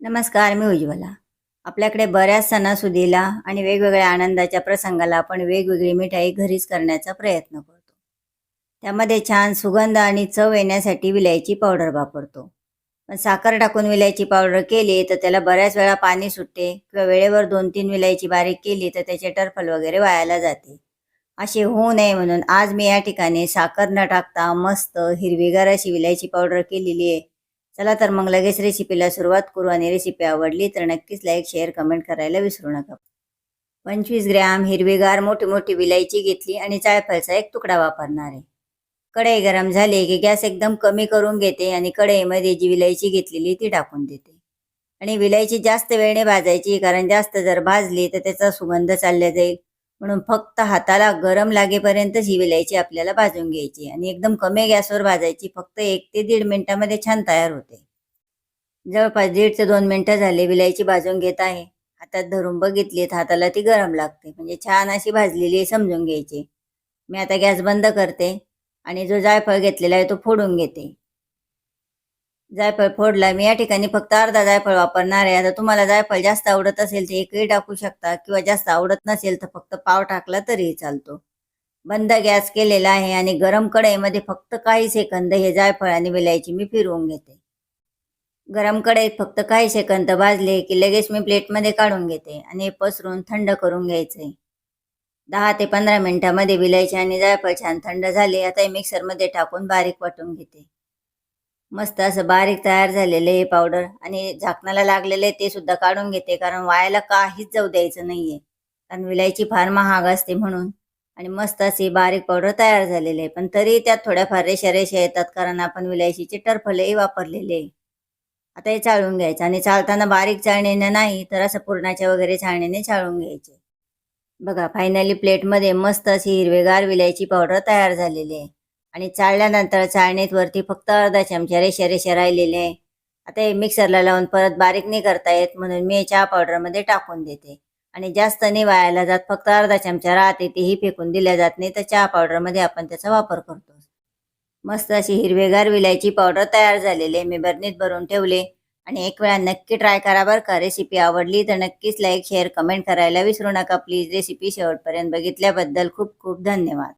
नमस्कार मी उज्ज्वला. आपल्याकडे बऱ्याच सणासुदीला आणि वेगवेगळ्या आनंदाच्या प्रसंगाला आपण वेगवेगळी मिठाई घरीच करण्याचा प्रयत्न करतो. त्यामध्ये छान सुगंध आणि चव येण्यासाठी विलायची पावडर वापरतो. पण साखर टाकून विलायची पावडर केली तर त्याला बऱ्याच वेळा पाणी सुटते किंवा वेळेवर दोन तीन विलायची बारीक केली तर त्याचे टरफल वगैरे वायाला जाते. असे होऊ नये म्हणून आज मी या ठिकाणी साखर न टाकता मस्त हिरवीगार अशी विलायची पावडर केलेली आहे. चला तर मग लगेच रेसिपीला सुरुवात करू आणि रेसिपी आवडली तर नक्कीच लाईक शेअर कमेंट करायला विसरू नका. पंचवीस ग्रॅम हिरवीगार मोठी मोठी विलायची घेतली आणि जायफळचा एक तुकडा वापरणार आहे. कढई गरम झाली की गॅस एकदम कमी करून घेते आणि कढईमध्ये जी विलायची घेतलेली ती टाकून देते. आणि विलायची जास्त वेळने भाजायची कारण जास्त जर भाजली तर त्याचा सुगंध चालला जाईल. म्हणून फक्त हाताला गरम लागेपर्यंतच ही विलायची आपल्याला भाजून घ्यायची. आणि एकदम कमी गॅसवर भाजायची. फक्त एक ते दीड मिनिटामध्ये छान तयार होते. जवळपास दीड ते दोन मिनिटं झाले विलायची भाजून घेत आहे. हातात धरून बघितली हाताला ती गरम लागते. म्हणजे छान अशी भाजलेली आहे समजून घ्यायची. मी आता गॅस बंद करते आणि जो जायफळ घेतलेला आहे तो फोडून घेते. जायफळ फोडला. मी या ठिकाणी फक्त अर्धा जायफळ वापरणार आहे. आता तुम्हाला जायफळ जास्त आवडत असेल तर एकही टाकू शकता किंवा जास्त आवडत नसेल तर फक्त पाव टाकला तरीही चालतो. बंद गॅस केलेला आहे आणि गरम कढईमध्ये फक्त काही सेकंद हे जायफळ आणि विलायची मी फिरवून घेते. गरम कढईत फक्त काही सेकंद भाजले की लगेच मी प्लेटमध्ये काढून घेते आणि हे पसरून थंड करून घ्यायचे. दहा ते पंधरा मिनिटामध्ये विलायची आणि जायफळ छान थंड झाले. आता हे मिक्सरमध्ये टाकून बारीक वाटून घेते. मस्त असं बारीक तयार झालेलं आहे पावडर आणि झाकणाला लागलेले ते सुद्धा काढून घेते कारण वायाला काहीच जाऊ द्यायचं नाहीये. कारण विलायची फार महाग असते म्हणून. आणि मस्त असे बारीक पावडर तयार झालेली आहे. पण तरी त्यात थोड्याफार रेषा रेषा येतात कारण आपण विलायचीचे टरफलेही वापरलेले आहे. आता हे चाळून घ्यायचं आणि चालताना बारीक चाळणीने नाही तर असं पुरणाच्या वगैरे चाळणीने चाळून घ्यायचे. बघा फायनली प्लेटमध्ये मस्त अशी हिरवेगार विलायची पावडर तयार झालेली आहे. आणि चाळल्यानंतर चाळणीत वरती फक्त अर्धा चमचा रेषा रेषा राहिलेले. आता हे मिक्सरला लावून परत बारीक नाही करता येत म्हणून मी चहा पावडरमध्ये टाकून देते. आणि जास्त नाही वायाला जात फक्त अर्धा चमचा राहते तेही फेकून दिल्या जात नाही तर चहा पावडरमध्ये आपण त्याचा वापर करतो. मस्त अशी हिरवेगार विलायची पावडर तयार झालेली आहे. मी बरणीत भरून ठेवले. आणि एक वेळा नक्की ट्राय करा बरं का. रेसिपी आवडली तर नक्कीच लाईक शेअर कमेंट करायला विसरू नका. प्लीज रेसिपी शेवटपर्यंत बघितल्याबद्दल खूप खूप धन्यवाद.